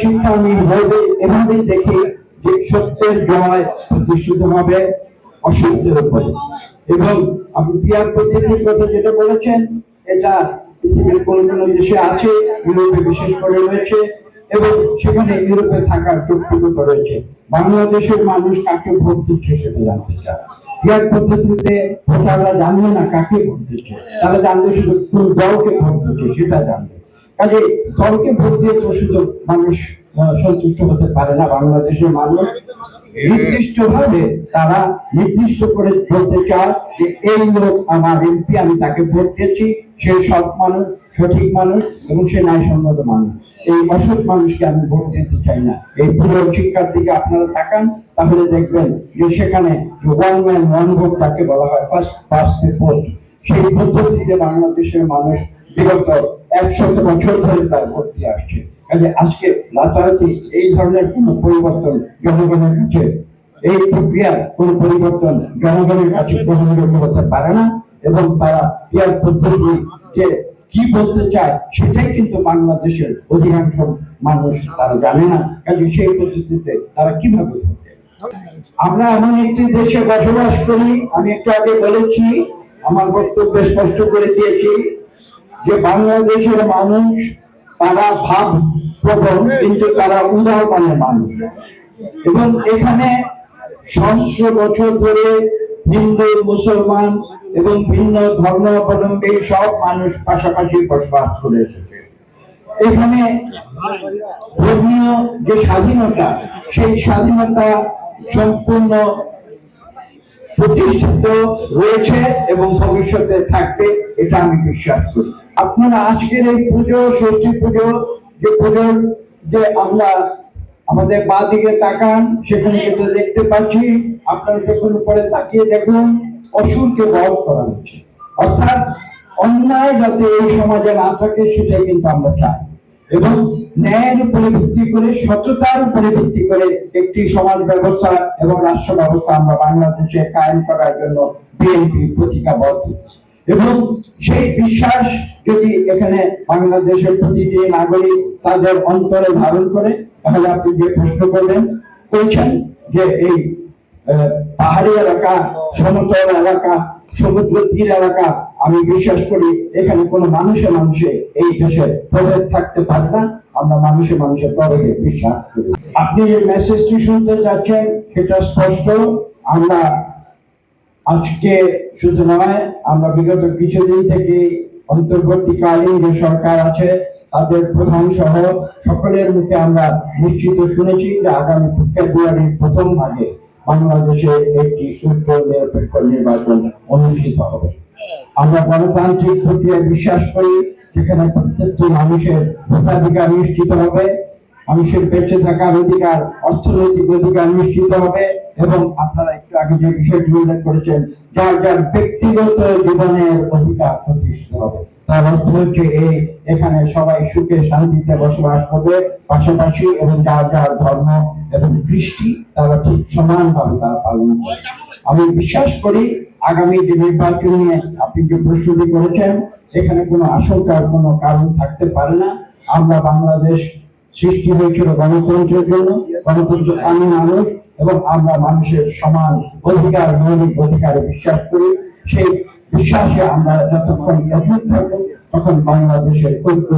শিক্ষা এভাবেই দেখি যে সত্যের জয় প্রতিষ্ঠিত হবে অসত্যের উপরে এবং আপনি পিয়ার পদ্ধতির কথা যেটা বলেছেন, এটা পৃথিবীর দেশে আছে, ইউরোপে বিশেষ করে রয়েছে, এবং সেখানে ইউরোপে থাকার ব্যক্তিগত রয়েছে। বাংলাদেশের মানুষ কাকে ভোট দিচ্ছে সেটা জানতে চায়। পিয়ার পদ্ধতিতে ভোটাররা জানবে না কাকে ভোট দিচ্ছে। তারা জানবে শুধু কোন দলকে ভোট দিচ্ছে সেটা জানবে কাজে দলকে ভোট দিয়ে তো শুধু মানুষ সন্তুষ্ট হতে পারে না বাংলাদেশের মানুষ। নির্দিষ্ট ভাবে তারা নির্দিষ্ট করে বলতে চায় যে এই লোক আমার এমপি, আমি তাকে ভোট দিয়েছি, সে সৎ মানুষ, সঠিক মানুষ এবং সে ন্যায়সঙ্গত মানুষ। এই অসৎ মানুষকে আমি ভোট দিতে চাই না। এই পুরো শিক্ষার দিকে আপনারা তাকান, তাহলে দেখবেন যে সেখানে ওয়ান ম্যান ওয়ান ভোট তাকে বলা হয় ফার্স্ট ফার্স্ট পোস্ট সেই পদ্ধতিতে বাংলাদেশের মানুষ বিগত বছর ধরে তার আসছে। কাজে আজকে রাতারাতি এই ধরনের পরিবর্তন জনগণের কাছে, এই পরিবর্তন জনগণের কাছে গ্রহণযোগ্য হতে পারে না এবং তারা পদ্ধতি যে কি বলতে চায় সেটাই কিন্তু বাংলাদেশের অধিকাংশ মানুষ তারা জানে না। কাজে সেই পদ্ধতিতে তারা কীভাবে আমরা এমন একটি দেশে বসবাস করি, আমি একটু আগে বলেছি, আমার বক্তব্য স্পষ্ট করে দিয়েছি যে বাংলাদেশের মানুষ, তারা ভাব প্রবণ, কিন্তু তারা উদার মানের মানুষ। এবং এখানে সহস্র বছর ধরে হিন্দু, মুসলমান এবং ভিন্ন ধর্মাবলম্বী সব মানুষ পাশাপাশি বসবাস করে এখানে ধর্মীয় যে স্বাধীনতা, সেই স্বাধীনতা সম্পূর্ণ প্রতিষ্ঠিত রয়েছে এবং ভবিষ্যতে থাকবে, এটা আমি বিশ্বাস করি। আপনারা আজকের এই পুজো, ষষ্ঠী পুজো, যে পুজোর যে আমরা আমাদের বাঁ দিকে তাকান, সেখানে যেটা দেখতে পাচ্ছি, আপনারা দেখুন, উপরে তাকিয়ে দেখুন, অসুরকে বধ করা হচ্ছে। অর্থাৎ অন্যায় যাতে এই সমাজে না থাকে, সেটাই কিন্তু আমরা চাই। এবং ন্যায়ের উপরে ভিত্তি করে সততার উপরে ভিত্তি করে একটি সমাজ ব্যবস্থা এবং রাষ্ট্র ব্যবস্থা আমরা বাংলাদেশে কায়েম করার জন্য বিএনপি প্রতিজ্ঞাবদ্ধ। এবং সেই বিশ্বাস যদি এখানে বাংলাদেশের প্রতিটি নাগরিক তাদের অন্তরে ধারণ করে, তাহলে আপনি যে প্রশ্ন করবেন করেছেন যে এই পাহাড়ি এলাকা, সমতল এলাকা, সমুদ্র তীর এলাকা, আমি বিশ্বাস করি এখানে কোনো মানুষে মানুষে এই দেশে প্রভেদ থাকতে পারে না। আমরা মানুষে মানুষে প্রভেদে বিশ্বাস করি। আপনি যে মেসেজটি শুনতে যাচ্ছেন সেটা স্পষ্ট। আমরা আজকে শুধু নয়, আমরা বিগত কিছুদিন থেকে অন্তর্বর্তীকালীন যে সরকার আছে, তাদের প্রধান সহ সকলের মুখে আমরা নিশ্চিত শুনেছি যে আগামী ফেব্রুয়ারির প্রথম ভাগে বাংলাদেশে একটি সুষ্ঠু নিরপেক্ষ নির্বাচন অনুষ্ঠিত হবে। আমরা গণতান্ত্রিক প্রক্রিয়ায় বিশ্বাস করি, যেখানে প্রত্যেকটি মানুষের ভোটাধিকার নিশ্চিত হবে। মানুষের বেঁচে থাকার অধিকার, অর্থনৈতিক অধিকার নিশ্চিত হবে এবং আপনারা একটু আগে যে বিষয়টি উল্লেখ করেছেন, যার যার ব্যক্তিগত জীবনের অধিকার প্রতিষ্ঠিত হবে। তার অর্থ হচ্ছে এই এখানে সবাই সুখে শান্তিতে বসবাস করবে পাশাপাশি এবং যার যার ধর্ম এবং কৃষ্টি তারা ঠিক সমানভাবে তারা পালন করবে। আমি বিশ্বাস করি আগামী যে নির্বাচন নিয়ে আপনি যে প্রস্তুতি করেছেন, এখানে কোনো আশঙ্কার কোনো কারণ থাকতে পারে না। আমরা বাংলাদেশ সৃষ্টি হয়েছিল গণতন্ত্রের জন্য গণতন্ত্র আমি মানুষ এবং আমরা মানুষের সমান অধিকার, মৌলিক অধিকারে বিশ্বাস করি। সেই বিশ্বাসে আমরা যতক্ষণ অটুট থাকব, তখন বাংলাদেশের ঐক্য